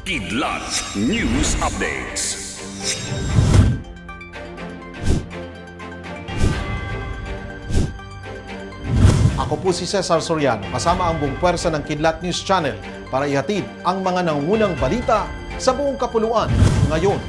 Kidlat News Updates. Ako po si Cesar Soriano, kasama ang buong pwersa ng Kidlat News Channel para ihatid ang mga nangungunang balita sa buong kapuluan ngayon.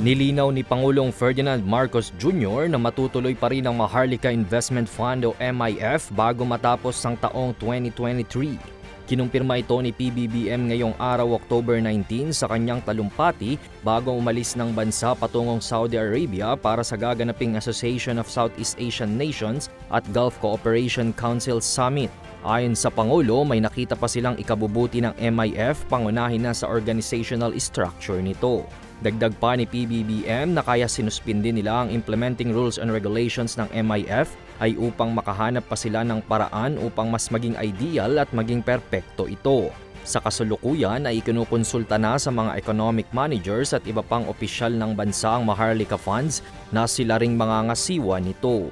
Nilinaw ni Pangulong Ferdinand Marcos Jr. na matutuloy pa rin ang Maharlika Investment Fund o MIF bago matapos ang taong 2023. Kinumpirma ito ni PBBM ngayong araw October 19 sa kanyang talumpati bago umalis ng bansa patungong Saudi Arabia para sa gaganaping Association of Southeast Asian Nations at Gulf Cooperation Council Summit. Ayon sa Pangulo, may nakita pa silang ikabubuti ng MIF pangunahin na sa organizational structure nito. Dagdag pa ni PBBM na kaya sinuspindi nila ang implementing rules and regulations ng MIF ay upang makahanap pa sila ng paraan upang mas maging ideal at maging perpekto ito. Sa kasulukuyan ay ikinukonsulta na sa mga economic managers at iba pang opisyal ng bansa ang Maharlika Funds na sila ring mga ngasiwa nito.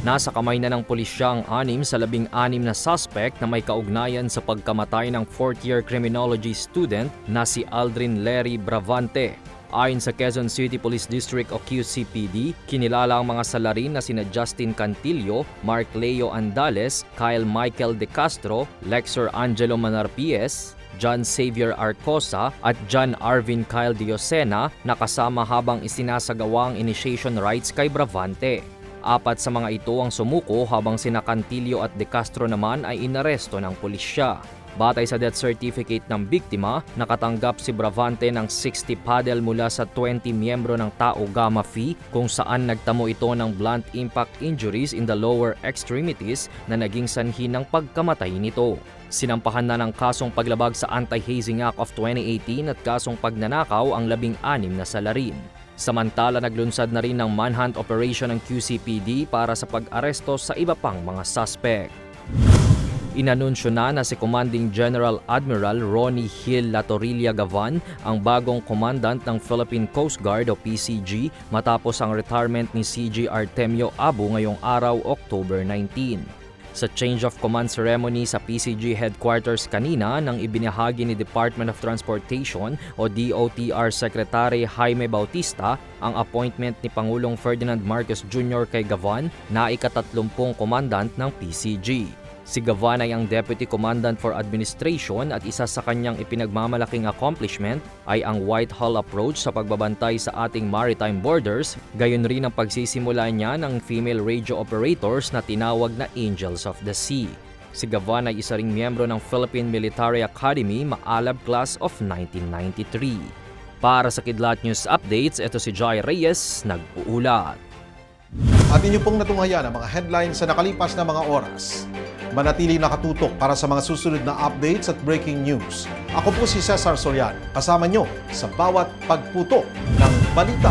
Nasa kamay na ng pulisya ang anim sa labing anim na suspect na may kaugnayan sa pagkamatay ng fourth-year criminology student na si Aldrin Larry Bravante. Ayon sa Quezon City Police District o QCPD, kinilala ang mga salarin na sina Justin Cantillo, Mark Leo Andales, Kyle Michael De Castro, Lexer Angelo Manarpies, John Xavier Arcosa at John Arvin Kyle Diosena na kasama habang isinasagawa ang initiation rights kay Bravante. Apat sa mga ito ang sumuko habang sina Cantillo at De Castro naman ay inaresto ng pulisya. Batay sa death certificate ng biktima, nakatanggap si Bravante ng 60 paddle mula sa 20 miyembro ng Tao Gamma Phi kung saan nagtamo ito ng blunt impact injuries in the lower extremities na naging sanhi ng pagkamatay nito. Sinampahan na ng kasong paglabag sa Anti-Hazing Act of 2018 at kasong pagnanakaw ang labing-anim na salarin. Samantala naglunsad na rin ng manhunt operation ng QCPD para sa pag-aresto sa iba pang mga suspect. Inanunsyo na na si Commanding General Admiral Ronnie Hill Latorilla Gavan ang bagong commandant ng Philippine Coast Guard o PCG matapos ang retirement ni CG Artemio Abu ngayong araw October 19. Sa change of command ceremony sa PCG headquarters kanina nang ibinahagi ni Department of Transportation o DOTR Secretary Jaime Bautista ang appointment ni Pangulong Ferdinand Marcos Jr. kay Gavan na ikatatlumpung komandant ng PCG. Si Gavan ay ang Deputy Commandant for Administration at isa sa kanyang ipinagmamalaking accomplishment ay ang Whitehall approach sa pagbabantay sa ating maritime borders, gayon rin ang pagsisimula niya ng female radio operators na tinawag na Angels of the Sea. Si Gavan ay isa ring miyembro ng Philippine Military Academy Maalab Class of 1993. Para sa Kidlat News Updates, ito si Jai Reyes, nag-uulat. At inyo pong natunghayan ang mga headlines sa nakalipas na mga oras. Manatili nakatutok para sa mga susunod na updates at breaking news. Ako po si Cesar Soriano, kasama nyo sa bawat pagputok ng balita.